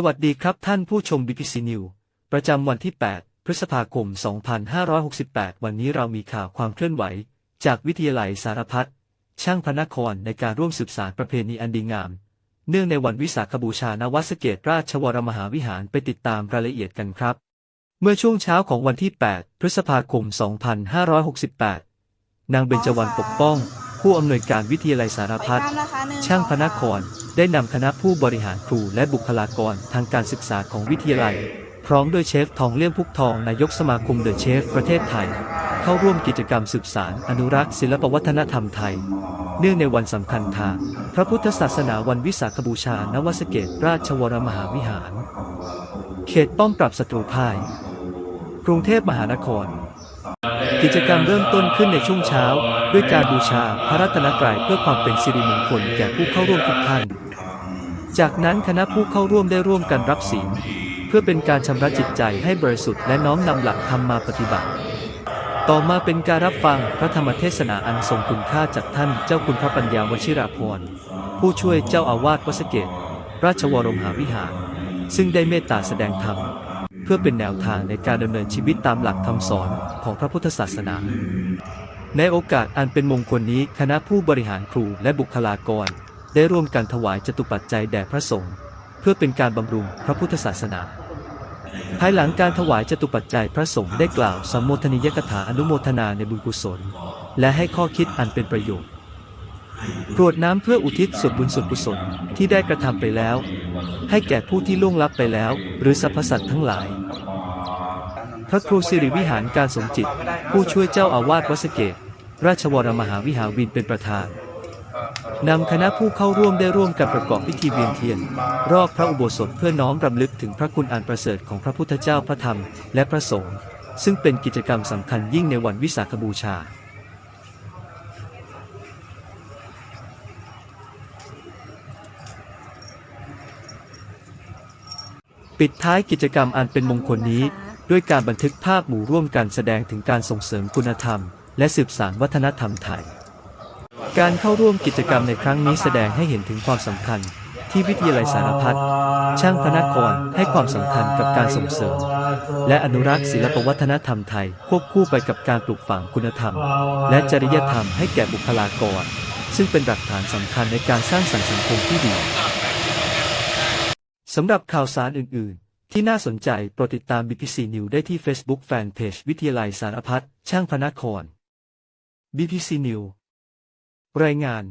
สวัสดีครับท่านผู้ชม BBC News ประจำวันที่ 8 พฤษภาคม 2568 วันนี้เรามีข่าวความเคลื่อนไหว จากวิทยาลัยสารพัดช่างพระนครในการร่วมสืบสารประเพณีอันดีงาม เนื่องในวันวิสาขบูชาณวัดสเกตราชวรมหาวิหารไปติดตามรายละเอียดกันครับ เมื่อช่วงเช้าของวันที่ 8 พฤษภาคม 2568 นางเบญจวรรณปกป้อง ผู้อำนวยการวิทยาลัยสารพัดไปตามนะคะหนึ่ช่างพระนสอคร ได้นำคณะผู้บริหารครูและบุคลากรทางการศึกษาของวิทยาลัย พร้อมด้วยเชฟทองเลี่ยมพุกทองนายกสมาคมเดอะเชฟประเทศไทย เข้าร่วมกิจกรรมสืบสารอนุรักษ์ศิลปวัฒนธรรมไทย เนื่องในวันสำคัญทางพระพุทธศาสนาวันวิสาขบูชาณวสเกตราชวรมหาวิหาร เขตป้อมปราบศัตรูพ่าย กรุงเทพมหานครกิจกรรมเริ่มต้นขึ้นในช่วงเช้า ด้วยการบูชาพระรัตนตรัยเพื่อความเป็นสิริมงคลแก่ผู้เข้าร่วมทุกท่าน จากนั้นคณะผู้เข้าร่วมได้ร่วมกันรับศีลเพื่อเป็นการชำระจิตใจให้บริสุทธิ์และน้อมนำหลักธรรมมาปฏิบัติ ต่อมาเป็นการรับฟังพระธรรมเทศนาอันทรงคุณค่าจากท่านเจ้าคุณพระปัญญาวชิราภรณ์ผู้ช่วยเจ้าอาวาสวัสเกต ราชวรมหาวิหาร ซึ่งได้เมตตาแสดงธรรม เพื่อเป็นแนวทางในการดำเนินชีวิตตามหลักคำสอนของพระพุทธศาสนา ในโอกาสอันเป็นมงคลนี้คณะผู้บริหารครูและบุคลากร ได้ร่วมกันถวายจตุปัจจัยแด่พระสงฆ์เพื่อเป็นการบำรุงพระพุทธศาสนา ภายหลังการถวายจตุปัจจัยพระสงฆ์ได้กล่าวสมโมทนิยกถาอนุโมทนาในบุญกุศล และให้ข้อคิดอันเป็นประโยชน์กรวดน้ำเพื่ออุทิศส่วนบุญส่วนกุศลที่ได้กระทำไปแล้ว ให้แก่ผู้ที่ล่วงลับไปแล้ว หรือสรรพสัตว์ทั้งหลาย พระครูสิริวิหารการสมจิต ผู้ช่วยเจ้าอาวาสวัดสเกต ราชวรมหาวิหารวินเป็นประธาน นำคณะผู้เข้าร่วมได้ร่วมกันประกอบพิธีเวียนเทียน รอบพระอุโบสถเพื่อน้อมรำลึกถึงพระคุณอันประเสริฐของพระพุทธเจ้าพระธรรม และพระสงฆ์ซึ่งเป็นกิจกรรมสำคัญยิ่งในวันวิสาขบูชาปิดท้ายกิจกรรมอันเป็นมงคลนี้ ด้วยการบันทึกภาพหมู่ร่วมกันแสดงถึงการส่งเสริมคุณธรรม และสืบสานวัฒนธรรมไทย การเข้าร่วมกิจกรรมในครั้งนี้แสดงให้เห็นถึงความสำคัญ ที่วิทยาลัยสารพัดช่างพระนครให้ความสำคัญกับการส่งเสริม และอนุรักษ์ศิลปวัฒนธรรมไทย ควบคู่ไปกับการปลูกฝังคุณธรรม และจริยธรรมให้แก่บุคลากร ซึ่งเป็นหลักฐานสำคัญในการสร้างสรรค์สังคมที่ดีสำหรับข่าวสารอื่น ๆ ที่น่าสนใจโปรดติดตาม BBC News ได้ที่ Facebook Fanpage วิทยาลัยสารพัดช่างพระนคร BBC News รายงาน